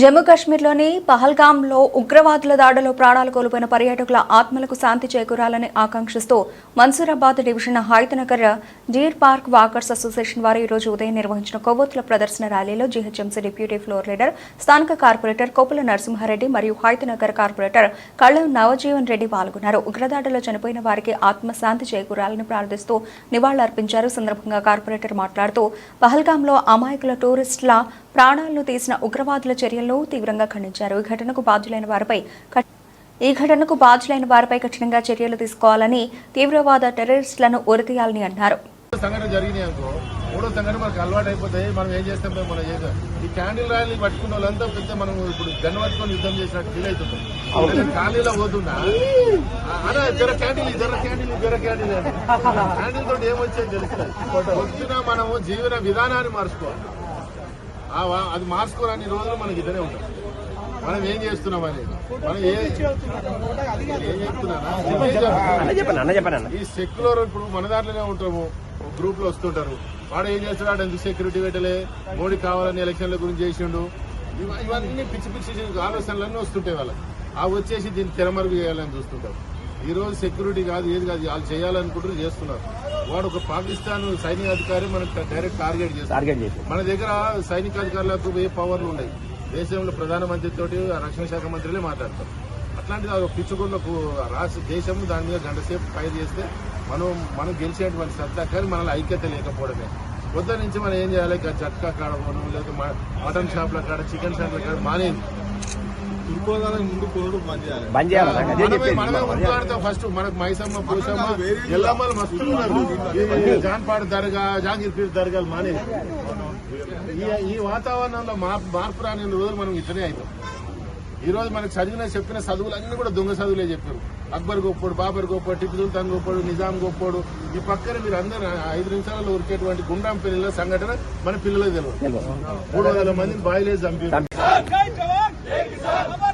జమ్మూ కాశ్మీర్లోని పహల్గాంలో ఉగ్రవాదుల దాడిలో ప్రాణాలు కోల్పోయిన పర్యాటకుల ఆత్మలకు శాంతి చేకూరాలని ఆకాంక్షిస్తూ Mansoorabad division Hayathnagar deer park walkers association వారు ఈరోజు ఉదయం నిర్వహించిన కొవ్వొత్తుల ప్రదర్శన ర్యాలీలో జీహెచ్ఎంసీ డిప్యూటీ ఫ్లోర్ లీడర్ స్థానిక కార్పొరేటర్ కోపుల నరసింహారెడ్డి మరియు హాయితనగర్ కార్పొరేటర్ కళ్ళం నవజీవన్ రెడ్డి పాల్గొన్నారు. ఉగ్రదాడిలో చనిపోయిన వారికి ఆత్మశాంతి చేకూరాలని ప్రార్థిస్తూ నివాళులర్పించారు సందర్భంగా కార్పొరేటర్ మాట్లాడుతూ పహల్గాంలో అమాయకుల టూరిస్టుల ప్రాణాలను తీసిన ఉగ్రవాదుల చర్యలు చర్యలను తీవ్రంగా ఖండించారు. ఈ ఘటనకు బాధ్యులైన వారిపై ఈ ఘటనకు బాధ్యులైన వారిపై కఠినంగా చర్యలు తీసుకోవాలని తీవ్రవాద టెర్రరిస్టులను ఉరితీయాలని అన్నారు. సంఘటన జరిగినాయి అనుకో మూడో సంఘటన మనకు అలవాటు అయిపోతాయి మనం ఏం చేస్తాం మేము మనం చేద్దాం ఈ క్యాండిల్ ర్యాలీ పట్టుకున్న వాళ్ళంతా పెద్ద మనం ఇప్పుడు గన్ పట్టుకొని యుద్ధం చేసినట్టు ఫీల్ అవుతుంది ఖాళీలో పోతున్నా అదే జర క్యాండిల్ జర క్యాండిల్ జర క్యాండిల్ క్యాండిల్ తోటి ఏమొచ్చేది తెలుస్తుంది పొద్దున మనము జీవన విధానాన్ని మార్చుకోవాలి. అది మార్చుకోరాని రోజులు మనకి ఇద్దరే ఉంటాం మనం ఏం చేస్తున్నాం అనేది? మనం ఏ ఏం ఈ సెక్యులర్ ఇప్పుడు మన దాంట్లోనే ఉంటాము. గ్రూప్లో వస్తుంటారు. వాడు ఏం చేస్తున్నాడు? ఎందుకు సెక్యూరిటీ పెట్టలే? మోడీ కావాలని ఎలక్షన్ల గురించి చేసిండు. ఇవ- ఇవన్నీ పిచ్చి పిచ్చి ఆలోచనలన్నీ వస్తుంటాయి వాళ్ళకి ఆ వచ్చేసి దీన్ని తెరమరుగు చేయాలని చూస్తుంటారు. ఈ రోజు సెక్యూరిటీ కాదు ఏది కాదు వాళ్ళు చేయాలనుకుంటారు చేస్తున్నారు. వాడు ఒక పాకిస్తాన్ సైనిక అధికారి మనకు డైరెక్ట్ టార్గెట్ చేస్తారు మన దగ్గర సైనిక అధికారులకు ఏ పవర్లు ఉన్నాయి దేశంలో ప్రధానమంత్రి తోటి రక్షణ శాఖ మంత్రులే మాట్లాడతారు. అట్లాంటిది అది పిచ్చుకులకు రాష్ట్ర దేశం దాని మీద గంట సేపు ఫైర్ చేస్తే మనం మనం గెలిచేటువంటి సత్తా కానీ మనలో ఐక్యత లేకపోవడమే. పొద్దు నుంచి మనం ఏం చేయాలి? జట్కా కాడ పోను లేదా మటన్ షాప్ల కాడ చికెన్ షాప్ల కాడ మానేది. బంద్ చేయాలి. అన్న. అదే చెప్పేది. ఫస్ట్. మనకు మైసమ్మ పోసమ్మ ఎల్లమ్మలు మస్తు ఉన్నారు. ఈ జాన్పాడు దర్గా జాంగీర్ పీర్ దర్గాలు మానేది ఈ- ఈ వాతావరణంలో మార్పు మార్పు రాని రోజులు మనం ఇట్లనే అవుతాం ఈ రోజు మనకు చదివిన చెప్పిన చదువులన్నీ కూడా దొంగ చదువులే చెప్పారు. అక్బర్ గొప్పోడు బాబర్ గొప్పోడు టిప్పు సుల్తాన్ గొప్పోడు నిజాం గొప్పోడు. ఈ పక్కన మీరు అందరూ ఐదు నిమిషాలలో ఉరికేటువంటి గుండాం పిల్లల సంఘటన మన పిల్లలకు తెలియదు. మూడు వందల మందిని బాయిలేసి చంపారు. Pakistan